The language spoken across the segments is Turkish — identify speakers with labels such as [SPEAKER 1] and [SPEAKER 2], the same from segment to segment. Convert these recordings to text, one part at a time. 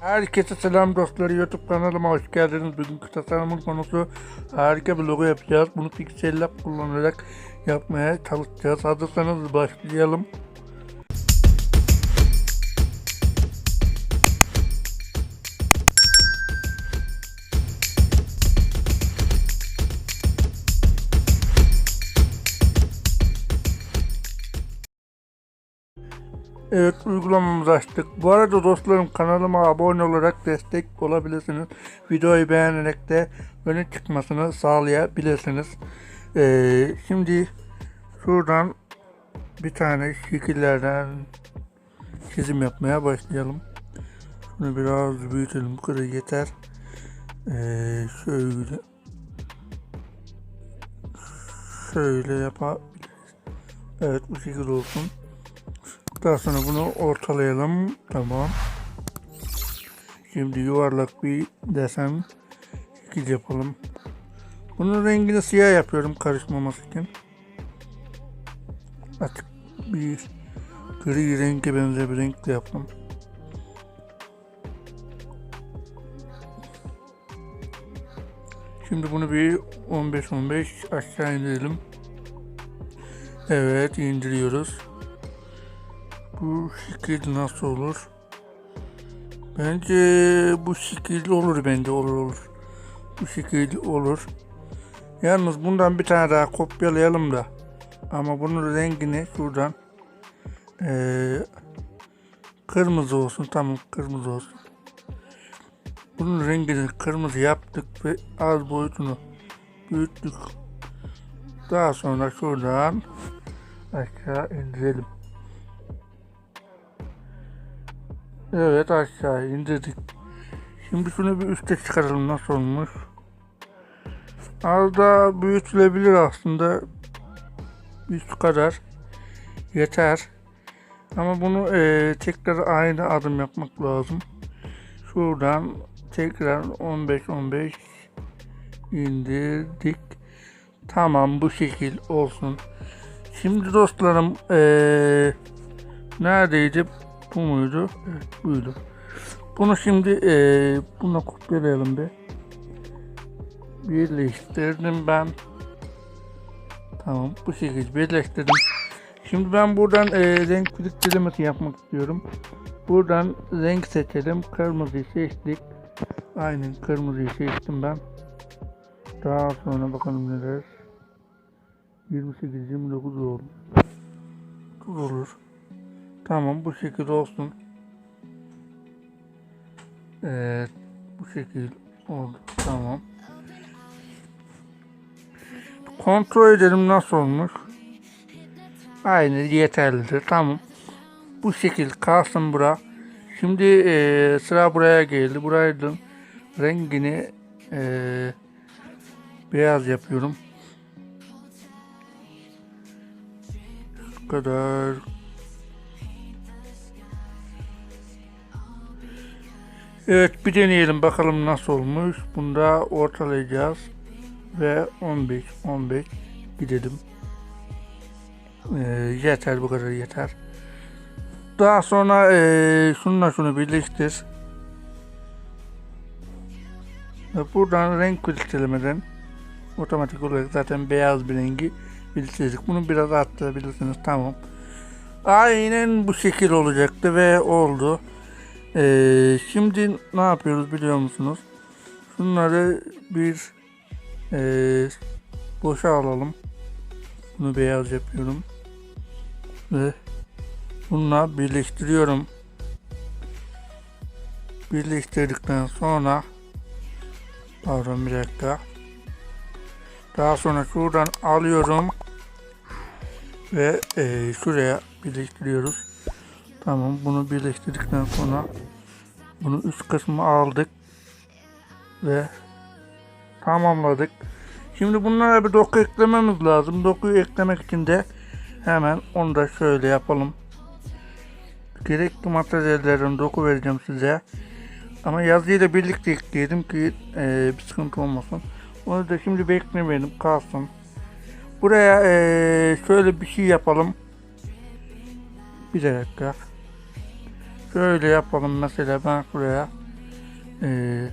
[SPEAKER 1] Herkese selam dostları YouTube kanalıma hoş geldiniz. Bugünkü tasarımın konusu harika bir logo yapacağız. Bunu Pixel Lab kullanarak yapmaya çalışacağız. Hazırsanız başlayalım. Evet uygulamamızı açtık. Bu arada dostlarım kanalıma abone olarak destek olabilirsiniz. Videoyu beğenerek de öne çıkmasını sağlayabilirsiniz. Ee, şimdi şuradan bir tane şekillerden çizim yapmaya başlayalım. Şunu biraz büyütelim. Bu kadar yeter. Ee, şöyle şöyle yapabiliriz. Evet bu şekil olsun. Daha sonra bunu ortalayalım. Tamam. Şimdi yuvarlak bir desen şekil yapalım. Bunun rengini siyah yapıyorum karışmaması için. Açık bir gri renge benzer bir renkle yaptım. Şimdi bunu bir 15-15 aşağı indirelim. Evet indiriyoruz. Bu şekil nasıl olur? Bence bu şekil olur bence olur olur. Bu şekil olur. Yalnız bundan bir tane daha kopyalayalım da. Ama bunun rengini şuradan eee, kırmızı olsun. Tamam kırmızı olsun. Bunun rengini kırmızı yaptık ve az boyutunu büyüttük. Daha sonra şuradan aşağı indirelim. Evet aşağı indirdik. Şimdi şunu bir üste çıkaralım nasıl olmuş. Az daha büyütülebilir aslında. Üst kadar. Yeter. Ama bunu eee, tekrar aynı adım yapmak lazım. Şuradan tekrar 15-15 indirdik. Tamam bu şekil olsun. Şimdi dostlarım eee neredeydi? Bu muydu? Evet buydu. Bunu şimdi eee buna kopyalayalım bir. Birleştirdim ben. Tamam bu şekilde birleştirdim. Şimdi ben buradan eee renk biriktirmesi yapmak istiyorum. Buradan renk seçelim. Kırmızıyı seçtik. Aynen kırmızıyı seçtim ben. Daha sonra bakalım neler. 28 29 oldu. Olur. Tamam bu şekilde olsun. Evet bu şekil oldu. Tamam. Kontrol edelim nasıl olmuş. Aynı yeterlidir. Tamam. Bu şekil kalsın bura. Şimdi eee, sıra buraya geldi. Burayı da rengini eee, beyaz yapıyorum. Şu kadar Evet bir deneyelim bakalım nasıl olmuş. Bunda ortalayacağız. Ve 15 15 gidelim. Ee, yeter bu kadar yeter. Daha sonra ee, şununla şunu birleştir. Ve buradan renk filtrelemeden otomatik olarak zaten beyaz bir rengi filtreledik. Bunu biraz arttırabilirsiniz. Tamam. Aynen bu şekil olacaktı ve oldu. Ee, şimdi ne yapıyoruz biliyor musunuz? Şunları bir ee, boşa alalım. Bunu beyaz yapıyorum. Ve bununla birleştiriyorum. Birleştirdikten sonra pardon bir dakika. Daha sonra şuradan alıyorum ve ee, şuraya birleştiriyoruz. Tamam bunu birleştirdikten sonra bunu üst kısmı aldık ve tamamladık. Şimdi bunlara bir doku eklememiz lazım. Dokuyu eklemek için de hemen onu da şöyle yapalım. Gerekli materyallerin doku vereceğim size. Ama yazıyla birlikte ekleyelim ki eee, bir sıkıntı olmasın. Onu da şimdi beklemeyelim kalsın. Buraya eee, şöyle bir şey yapalım. Bir dakika. Şöyle yapalım mesela ben şuraya Ee,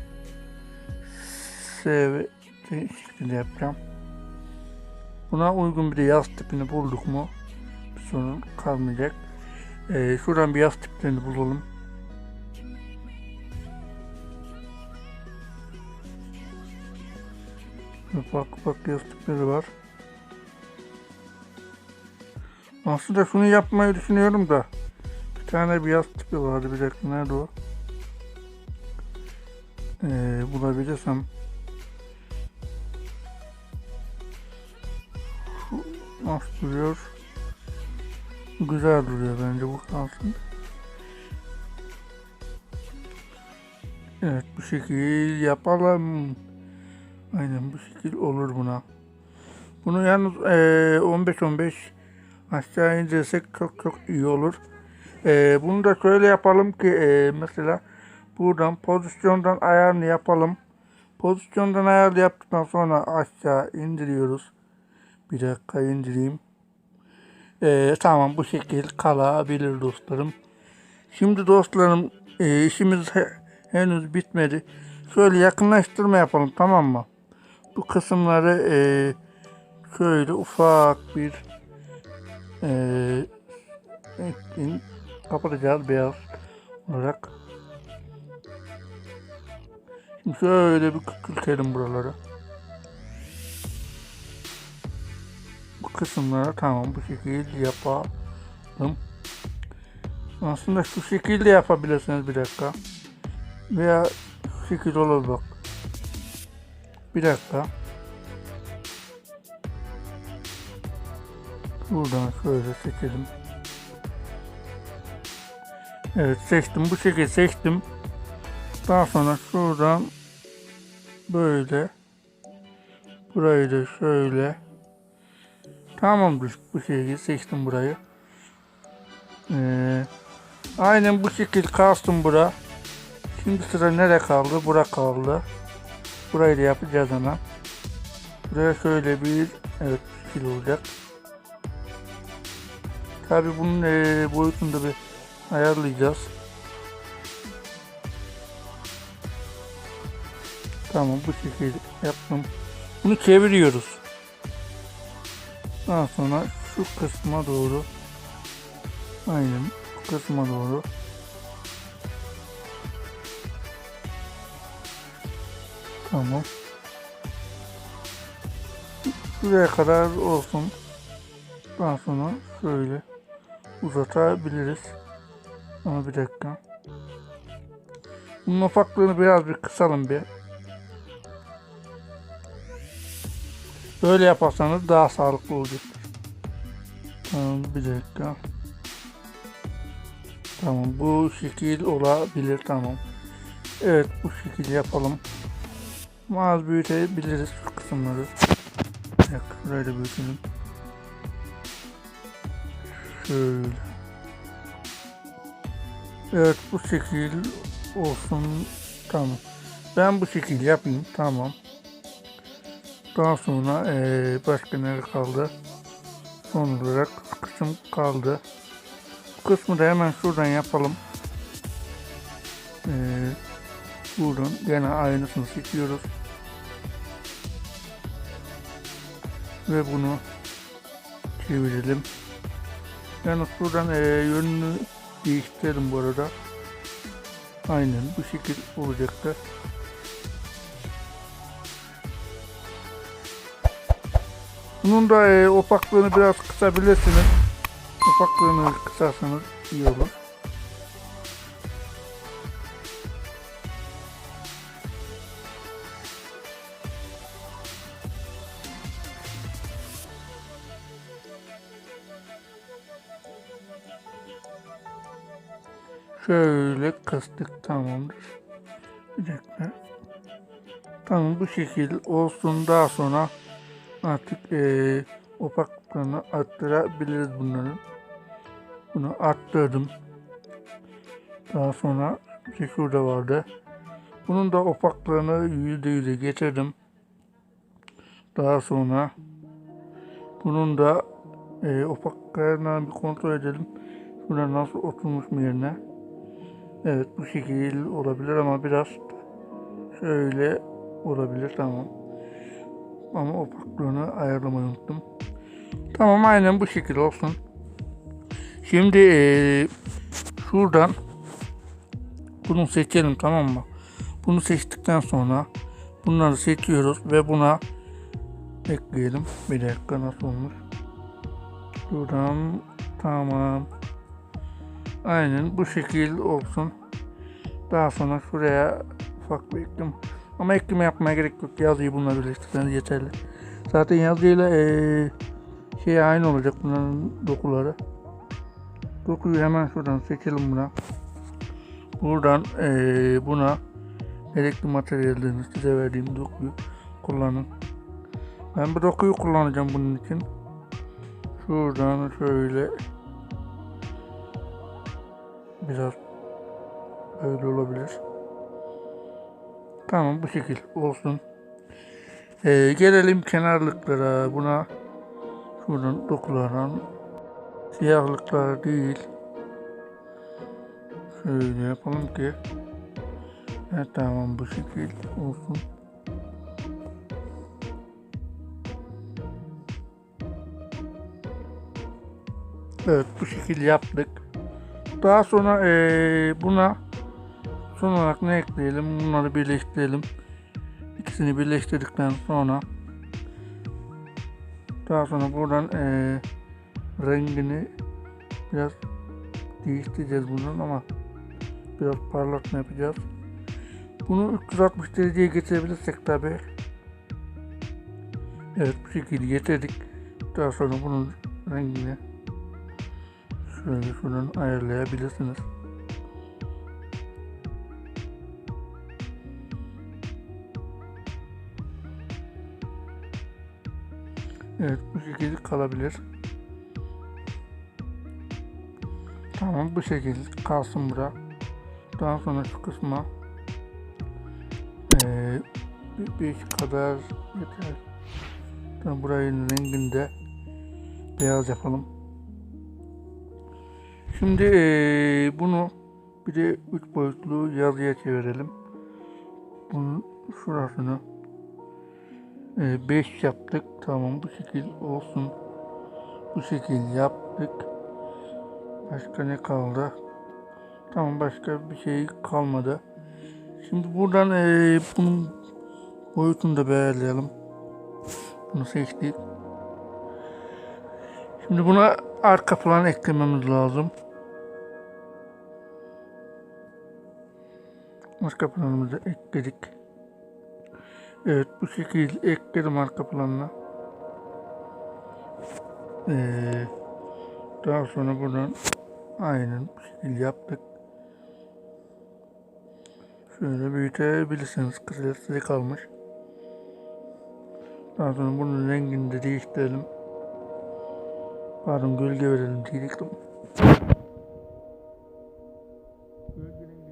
[SPEAKER 1] S şeklinde yapacağım. Buna uygun bir de yaz tipini bulduk mu bir sorun kalmayacak. Ee, şuradan bir yaz tiplerini bulalım. Farklı farklı yaz tipleri var. Aslında şunu yapmayı düşünüyorum da bir tane bir yaz tipi vardı bir dakika nerede o? Ee, bulabilirsem nasıl duruyor? Güzel duruyor bence bu kalsın. Evet bu şekil yapalım. Aynen bu şekil olur buna. Bunu yalnız eee, 15-15 aşağı indirsek çok çok iyi olur. Eee, bunu da şöyle yapalım ki eee, mesela buradan pozisyondan ayarını yapalım. Pozisyondan ayarlı yaptıktan sonra aşağı indiriyoruz. Bir dakika indireyim. Eee, tamam bu şekil kalabilir dostlarım. Şimdi dostlarım eee, işimiz he- henüz bitmedi. Şöyle yakınlaştırma yapalım tamam mı? Bu kısımları eee, şöyle ufak bir ekleyin. kapatacağız beyaz olarak. Şimdi şöyle bir küçültelim buraları. Bu kısımlara tamam bu şekilde yapalım. Aslında şu şekilde yapabilirsiniz bir dakika. Veya şu şekilde olur bak. Bir dakika. Buradan şöyle seçelim. Evet seçtim. Bu şekilde seçtim. Daha sonra şuradan böyle burayı da şöyle tamamdır bu şekilde seçtim burayı. Ee, aynen bu şekilde kastım bura. Şimdi sıra nereye kaldı? Bura kaldı. Burayı da yapacağız hemen. Buraya şöyle bir evet şekil olacak. Tabi bunun eee, boyutunu da bir ayarlayacağız. Tamam bu şekilde yaptım. Bunu çeviriyoruz. Daha sonra şu kısma doğru aynen bu kısma doğru Tamam. Buraya kadar olsun. Daha sonra şöyle uzatabiliriz. Ama bir dakika. Bunun ufaklığını biraz bir kısalım bir. Böyle yaparsanız daha sağlıklı olacaktır. Tamam bir dakika. Tamam bu şekil olabilir tamam. Evet bu şekil yapalım. Az büyütebiliriz şu kısımları. Şurayı da büyütelim. Şöyle. Evet bu şekil olsun. Tamam. Ben bu şekil yapayım. Tamam. Daha sonra eee başka nere kaldı? Son olarak kısım kaldı. Bu kısmı da hemen şuradan yapalım. Eee buradan gene aynısını seçiyoruz. Ve bunu çevirelim. Yalnız buradan eee, yönünü değiştirelim bu arada. Aynen bu şekil olacaktır. Bunun da eee, opaklığını biraz kısabilirsiniz. Opaklığını kısarsanız iyi olur. Şöyle kıstık tamamdır. Bir dakika. Tamam bu şekil olsun daha sonra artık eee opaklığını arttırabiliriz bunların. Bunu arttırdım. Daha sonra şey şurada vardı. Bunun da opaklığını yüzde yüze getirdim. Daha sonra bunun da e, opaklığını bir kontrol edelim. Şurada nasıl oturmuş mu yerine? Evet bu şekil olabilir ama biraz Şöyle olabilir tamam. Ama opaklığını ayarlamayı unuttum. Tamam aynen bu şekilde olsun. Şimdi eee, şuradan bunu seçelim tamam mı? Bunu seçtikten sonra bunları seçiyoruz ve buna ekleyelim. Bir dakika nasıl olmuş? Şuradan tamam. Aynen bu şekil olsun. Daha sonra şuraya ufak bir eklim. Ama ekleme yapmaya gerek yok. Yazıyı bununla birleştirseniz yeterli. Zaten yazıyla eee şey aynı olacak bunların dokuları. Dokuyu hemen şuradan seçelim buna. Buradan eee, buna gerekli materyallerini size verdiğim dokuyu kullanın. Ben bu dokuyu kullanacağım bunun için. Şuradan şöyle biraz böyle olabilir. Tamam bu şekil olsun. Ee, gelelim kenarlıklara. Buna şuradan dokulardan siyahlıklar değil. Şöyle yapalım ki evet, tamam bu şekil olsun. Evet bu şekil yaptık. Daha sonra eee, buna son olarak ne ekleyelim? Bunları birleştirelim. İkisini birleştirdikten sonra daha sonra buradan eee, rengini biraz değiştireceğiz bunun ama biraz parlatma yapacağız. Bunu 360 dereceye getirebilirsek tabi. Evet bu şekilde getirdik. Daha sonra bunun rengini şuradan ayarlayabilirsiniz. Evet bu şekilde kalabilir. Tamam bu şekilde kalsın bura. Daha sonra şu kısma eee bir beş kadar yeter. Tamam burayın renginde beyaz yapalım. Şimdi bunu bir de üç boyutlu yazıya çevirelim. Bunun şurasını 5 yaptık. Tamam bu şekil olsun. Bu şekil yaptık. Başka ne kaldı? Tamam başka bir şey kalmadı. Şimdi buradan eee, bunun boyutunu da belirleyelim. Bunu seçtik. Şimdi buna arka plan eklememiz lazım. Arka planımızı ekledik. Evet bu şekilde ekledim arka planına. Ee, daha sonra buradan aynen bu şekilde yaptık. Şöyle büyütebilirsiniz. Kısa size kalmış. Daha sonra bunun rengini de değiştirelim. Pardon gölge verelim diyecektim. Gölge rengini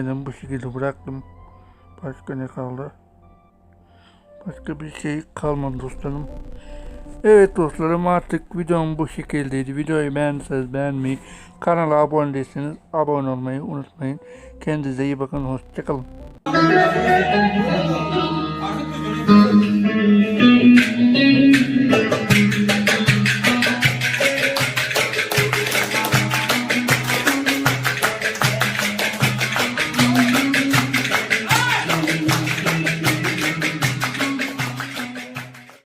[SPEAKER 1] aynen bu şekilde bıraktım. Başka ne kaldı? Başka bir şey kalmadı dostlarım. Evet dostlarım artık videom bu şekildeydi. Videoyu beğendiyseniz beğenmeyi, kanala abone değilseniz abone olmayı unutmayın. Kendinize iyi bakın. Hoşçakalın.